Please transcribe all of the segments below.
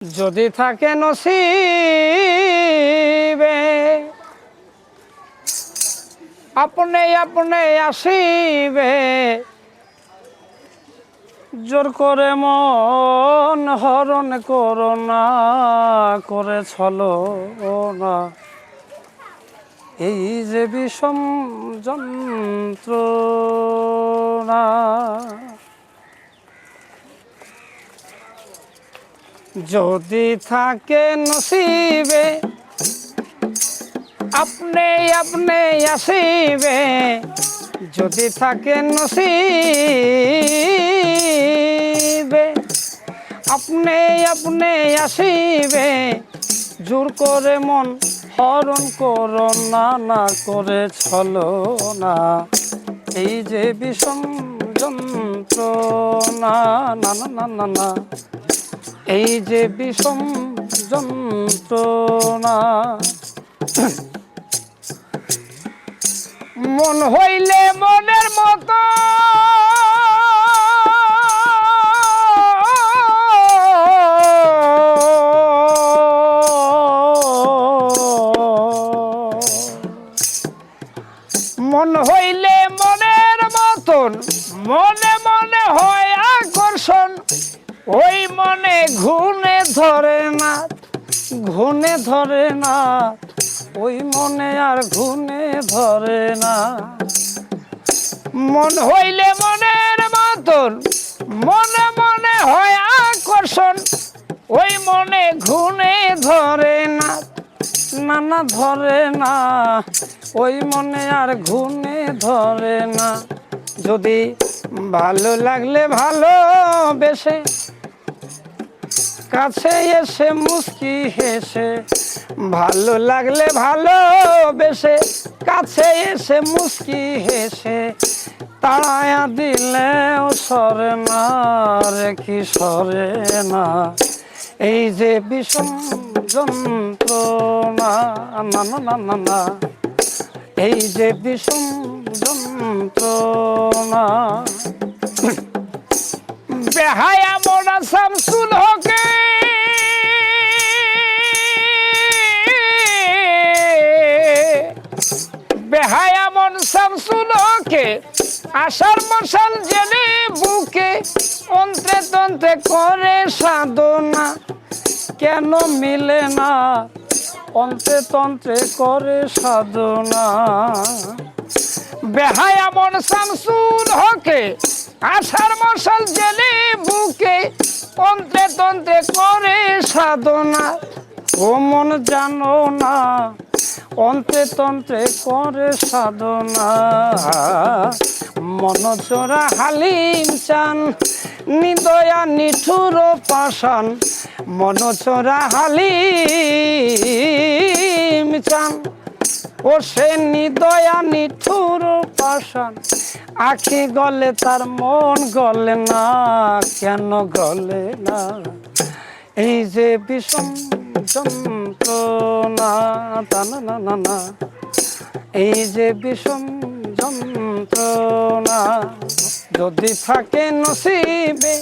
যদি থাকে নসিবে, আপনি আপনি আসিবে। জোর করে মন হরণ করোনা করে ছলো না। এই যে বিষম যন্ত্রণা যদি থাকে নসিবে, আপনি আপনি আসিবে। যদি থাকে নসিবে, আপনি আপনি আসিবে। জোর করে মন হরণ করো না না করে ছলো না। এই যে বিষম যন্ত্রণা, না না না না না। এই যে বিষম যন্ত্রণা, মন হইলে মনের মতো। মন হইলে মনের মতন, মনে মনে হয় আকর্ষণ। ওই মনে ঘুনে ধরে না ঘুনে ধরে না, ওই মনে আর ঘুনে ধরে না। মন হইলে মনের মতন, মনে মনে হয় আকর্ষণ, ওই মনে ঘুনে ধরে না না না ধরে না, ওই মনে আর ঘুনে ধরে না। যদি ভালো লাগলে ভালো বেশে। কাছে এসে মুস্কি হেসে। ভালো লাগলে ভালো বেশে। কাছে এসে মুস্কি হেসে। তাড়ায়া দিলেও সরে না রেখি সরে না। এই যে বিষম যন্ত্রণা, না না না না না। এই যে বিষম যন্ত্রণা। শামসুল হকে। বেহায়া মন শামসুল হকে, আশার মশাল জেনে বুকে, অন্ত্রে তন্ত্রে করে সাধনা। কেন মিলে না? অন্ত্রে তন্ত্রে করে সাধনা। বেহায়া মন শামসুল হকে, আশার মশাল বুকে তন্ত্রে করে সাধনা। ও মন জানো না, অন্তে তন্ত্রে করে সাধনা। মন চোরা হালিম চান, নিদয়া নিঠুর পাশান মন চোরা হালিম চান। ও সে নিদয়া নিঠুর পাশান আখি গলে তার মন গলে না, কেন গলে না? এই যে বিষম যন্ত্রণা, তা না না না না। এই যে বিষম যন্ত্রণা, যদি থাকে নসিবে,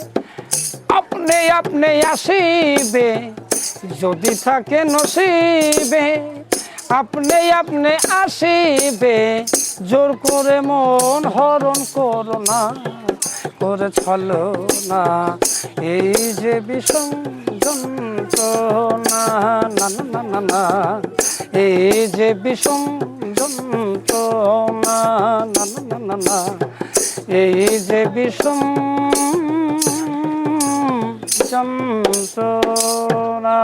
আপনি আপনি আসিবে। যদি থাকে নসিবে আপনি আপনি আসিবে। জোর করে মন হরণ করো না, করে ছলো না। এই যে বিষম যন্ত্রণা, না না না না এই যে বিষম যন্ত্রণা না না না না। এই যে বিষম যন্ত্রণা।